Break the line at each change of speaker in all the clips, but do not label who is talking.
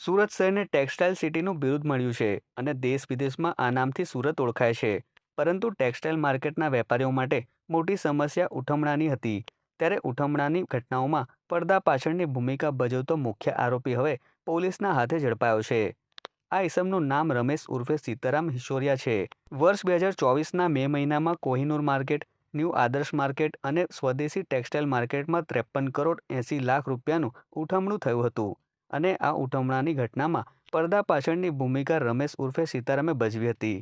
સુરત શહેરને ટેક્સટાઇલ સિટીનું બિરુદ મળ્યું છે અને દેશ વિદેશમાં આ નામથી સુરત ઓળખાય છે. પરંતુ ટેક્સટાઇલ માર્કેટના વેપારીઓ માટે મોટી સમસ્યા ઉઠમણાની હતી. ત્યારે ઉઠમણાની ઘટનાઓમાં પડદા પાછળની ભૂમિકા ભજવતો મુખ્ય આરોપી હવે પોલીસના હાથે ઝડપાયો છે. આ ઇસમનું નામ રમેશ ઉર્ફે સીતારામ હિશોરિયા છે. વર્ષ બે હજાર ચોવીસના મે મહિનામાં Kohinoor market, new Adarsh market અને સ્વદેશી ટેક્સટાઇલ માર્કેટમાં ત્રેપન કરોડ એંસી લાખ રૂપિયાનું ઉઠમણું થયું હતું. અને આ ઉઠમણાની ઘટનામાં પડદા પાછળની ભૂમિકા રમેશ ઉર્ફે સીતારામે ભજવી હતી.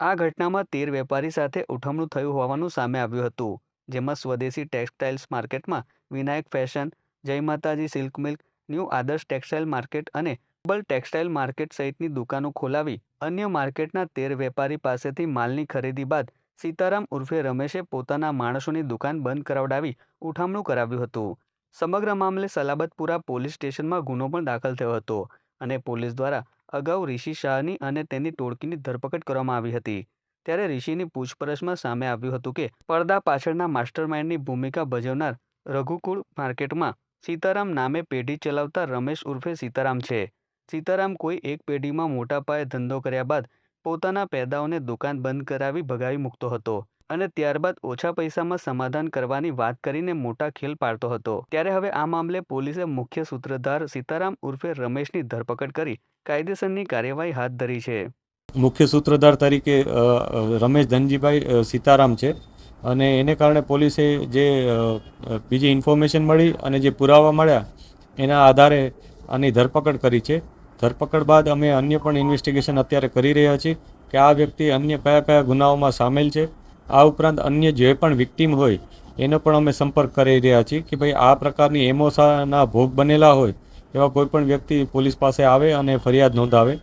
આ ઘટનામાં તેર વેપારી સાથે ઉઠમણું થયું હોવાનું સામે આવ્યું હતું, જેમાં સ્વદેશી ટેક્સટાઇલ્સ માર્કેટમાં Vinayak fashion, Jay Mataji silk milk, new Adarsh textile market અને બલ ટેક્સટાઇલ માર્કેટ સહિતની દુકાનો ખોલાવી અન્ય માર્કેટના તેર વેપારી પાસેથી માલની ખરીદી બાદ સીતારામ ઉર્ફે રમેશે પોતાના માણસોની દુકાન બંધ કરાવડાવી ઉઠામણું કરાવ્યું હતું. સમગ્ર મામલે સલાબતપુરા પોલીસ સ્ટેશનમાં ગુનો પણ દાખલ થયો હતો અને પોલીસ દ્વારા અગાઉ ઋષિ શાહની અને તેની ટોળકીની ધરપકડ કરવામાં આવી હતી. ત્યારે ઋષિની પૂછપરછમાં સામે આવ્યું હતું કે પડદા પાછળના માસ્ટરમાઇન્ડની ભૂમિકા ભજવનાર રઘુકુળ માર્કેટમાં સીતારામ નામે પેઢી ચલાવતા રમેશ ઉર્ફે સીતારામ છે. સીતારામ કોઈ એક પેઢીમાં મોટા પાયે ધંધો કર્યા બાદ પોતાના પેદાઓને દુકાન બંધ કરાવી ભગાવી મૂકતો હતો. અને ત્યારબાદ ઓછા પૈસામાં સમાધાન કરવાની વાત કરીને મોટા ખેલ પાડતો હતો. ત્યારે હવે આ મામલે પોલીસે મુખ્ય સૂત્રધાર સીતારામ ઉર્ફે રમેશની ધરપકડ કરી કાયદેસરની કાર્યવાહી હાથ ધરી છે.
મુખ્ય સૂત્રધાર તરીકે રમેશ ધનજીભાઈ સીતારામ છે અને એને કારણે પોલીસે જે બીજી ઇન્ફોર્મેશન મળી અને જે પુરાવા મળ્યા એના આધારે આની ધરપકડ કરી છે. ધરપકડ બાદ અમે અન્ય પણ ઇન્વેસ્ટિગેશન અત્યારે કરી રહ્યા છીએ કે આ વ્યક્તિ અન્ય કયા કયા ગુનાઓમાં સામેલ છે આ ઉપરાંત અન્ય જે પણ વિક્ટીમ હોય, એનો પણ અમે સંપર્ક કરી રહ્યા છીએ કે ભાઈ આ પ્રકારની એમોસાના ભોગ બનેલા હોય, એવા કોઈ પણ વ્યક્તિ પોલીસ પાસે આવે અને ફરિયાદ નોંધાવે.